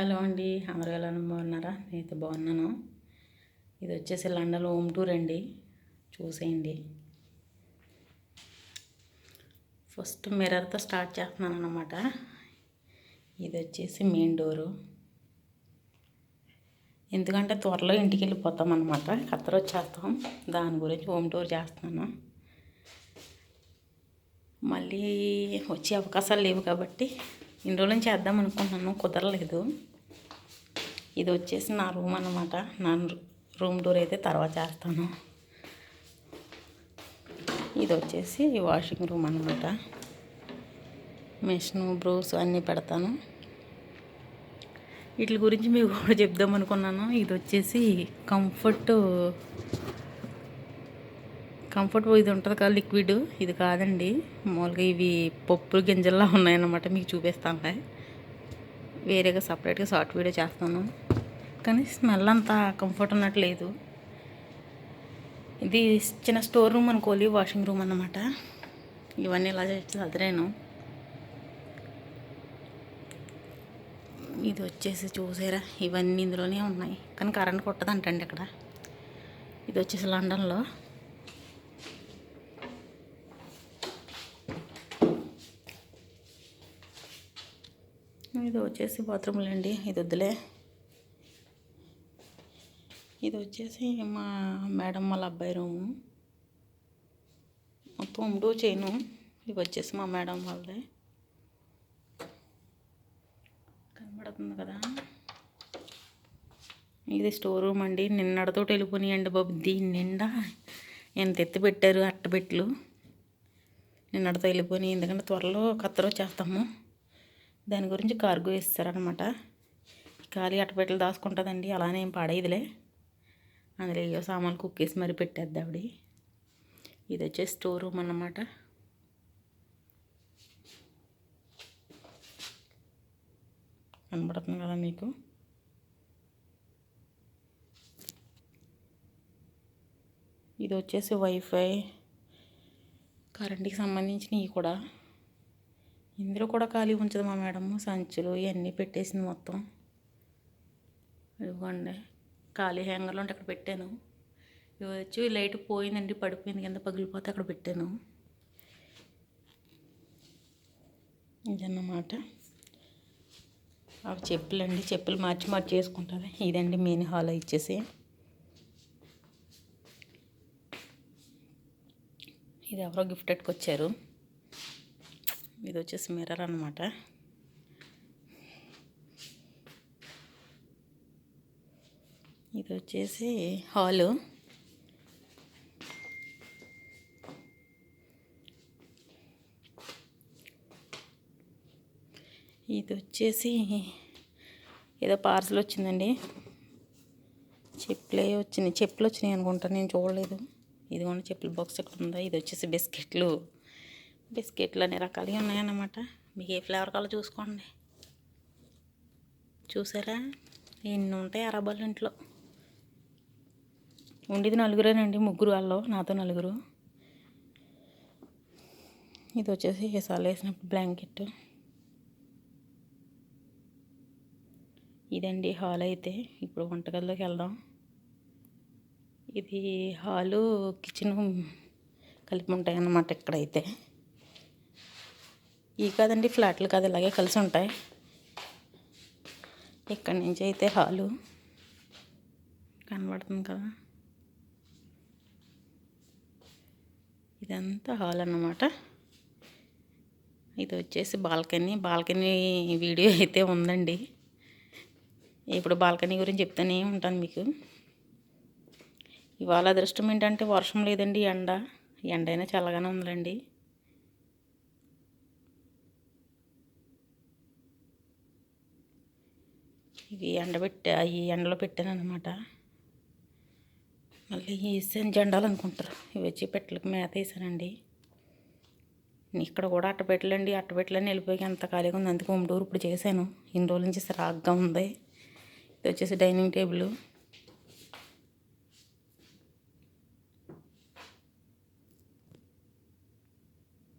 Hello అండి అందరూ ఎలా బాగున్నారా? నేనైతే బాగున్నాను. ఇది వచ్చేసి లండన్ హోమ్ టూర్ అండి. చూసేయండి. ఫస్ట్ మిర్రర్తో స్టార్ట్ చేస్తున్నాను అన్నమాట. ఇది వచ్చేసి మెయిన్ డోరు. ఎందుకంటే త్వరలో ఇంటికి వెళ్ళిపోతాం అనమాట కత్తర వచ్చేస్తాం. దాని గురించి హోమ్ టూర్ చేస్తున్నాను. మళ్ళీ వచ్చే అవకాశాలు లేవు కాబట్టి ఇన్ని రోజులు చేద్దాం అనుకుంటున్నాను కుదరలేదు. ఇది వచ్చేసి నా రూమ్ అనమాట నా రూమ్ డోర్ అయితే తర్వాత చేస్తాను. ఇది వచ్చేసి వాషింగ్ రూమ్ అనమాట మిషను బ్రూస్ అన్నీ పెడతాను. వీటి గురించి మీకు కూడా చెప్దాం అనుకున్నాను. ఇది వచ్చేసి కంఫర్ట్ కంఫర్ట్ ఇది ఉంటుంది కదా లిక్విడ్. ఇది కాదండి. మామూలుగా ఇవి పప్పు గింజల్లా ఉన్నాయన్నమాట మీకు చూపిస్తాను. వేరేగా సపరేట్గా షార్ట్ వీడియో చేస్తాను. కానీ స్మెల్ అంత కంఫర్ట్ ఉన్నట్టు లేదు. ఇది చిన్న స్టోర్ రూమ్ అనుకోవాలి వాషింగ్ రూమ్ అన్నమాట. ఇవన్నీ ఇలా చదిరాను. ఇది వచ్చేసి చూసారా ఇవన్నీ ఇందులోనే ఉన్నాయి. కానీ కరెంట్ కొట్టదంటండి ఇక్కడ. ఇది వచ్చేసి లండన్లో ఇది వచ్చేసి బాత్రూమ్లు అండి. ఇది వద్దులే. ఇది వచ్చేసి మా మేడం వాళ్ళ అబ్బాయి రూము. మొత్తం ఉండు చేయను ఇది వచ్చేసి మా మేడం వాళ్ళదే. కనబడుతుంది కదా. ఇది స్టోర్ రూమ్ అండి. నిన్నడతో వెళ్ళిపోయినాయండి బాబు. దీని నిండా ఎంత ఎత్తి పెట్టారు అట్టబెట్లు నిన్నడతో వెళ్ళిపోయి ఎందుకంటే త్వరలో కత్తరో చేస్తాము దాని గురించి కార్గో ఇస్తారనమాట ఖాళీ అట్టపెట్టలు దాచుకుంటుందండి. అలానే ఏం పాడేదిలే. అందులో ఏయో సామాన్లు కుక్కేసి మరి పెట్టేద్ది ఆవిడ. ఇది వచ్చేసి స్టోర్ రూమ్ అన్నమాట. కనబడుతుంది కదా మీకు? ఇది వచ్చేసి వైఫై కరెంట్కి సంబంధించినవి కూడా. ఇందులో కూడా ఖాళీ ఉంచదు మా మేడము సంచులు ఇవన్నీ పెట్టేసింది మొత్తం. ఇవ్వండి ఖాళీ హ్యాంగర్లో ఉంటే అక్కడ పెట్టాను. ఇవి వచ్చి లైట్ పోయిందండి పడిపోయింది కింద పగిలిపోతే అక్కడ పెట్టాను. ఇదన్నమాట. అవి చెప్పులండి చెప్పులు మార్చి మార్చి చేసుకుంటుంది ఇదండి మెయిన్ హాల్ ఇచ్చేసి. ఇది ఎవరో గిఫ్ట్ పెట్టుకొచ్చారు ఇది వచ్చేసి మిర్రర్ అనమాట ఇది వచ్చేసి హాలు. ఇది వచ్చేసి ఏదో పార్సల్ వచ్చిందండి. చెప్పులే వచ్చినాయి. చెప్పులు వచ్చినాయి అనుకుంటా నేను చూడలేదు. ఇదిగోండి చెప్పుల బాక్స్ ఎక్కడ ఉందా ఇది వచ్చేసి బిస్కెట్లు. బిస్కెట్లు అన్ని రకాలుగా ఉన్నాయన్నమాట. మీకు ఏ ఫ్లేవర్ కావాలో చూసుకోండి. చూసారా? ఎన్ని ఉంటాయి అరబాలు ఇంట్లో? ఉండేది నలుగురేనండి ముగ్గురు వాళ్ళు నాతో నలుగురు. ఇది వచ్చేసి ఏసాలు వేసినప్పుడు బ్లాంకెట్. ఇదండి హాల్ అయితే ఇప్పుడు వంటగదిలోకి వెళ్దాం. ఇది హాలు కిచెన్ కలిపి ఉంటాయన్నమాట ఇక్కడైతే. ఈ కాదండి ఫ్లాట్లు కాదు ఇలాగే కలిసి ఉంటాయి. ఇక్కడి నుంచి అయితే హాలు కనబడుతుంది కదా. ఇదంతా హాల్ అన్నమాట. ఇది వచ్చేసి బాల్కనీ. బాల్కనీ వీడియో అయితే ఉందండి. ఇప్పుడు బాల్కనీ గురించి చెప్తూనే ఉంటాను మీకు. ఇవాళ అదృష్టం ఏంటంటే వర్షం లేదండి ఎండ. ఎండ అయినా చల్లగానే ఉందండి ఇవి ఎండబెట్టా ఈ ఎండలో పెట్టాను అనమాట మళ్ళీ వేసాను జెండాలు అనుకుంటారు. ఇవి వచ్చి పెట్టలకు మేత వేసానండి. ఇక్కడ కూడా అట్టపెట్టలండి అట్టపెట్టలని వెళ్ళిపోయి ఎంత ఖాళీగా ఉంది. అందుకే హోమ్ డోర్ ఇప్పుడు చేశాను. ఇన్ని రోజుల నుంచి రాగ్గా ఉంది. ఇది వచ్చేసి డైనింగ్ టేబుల్.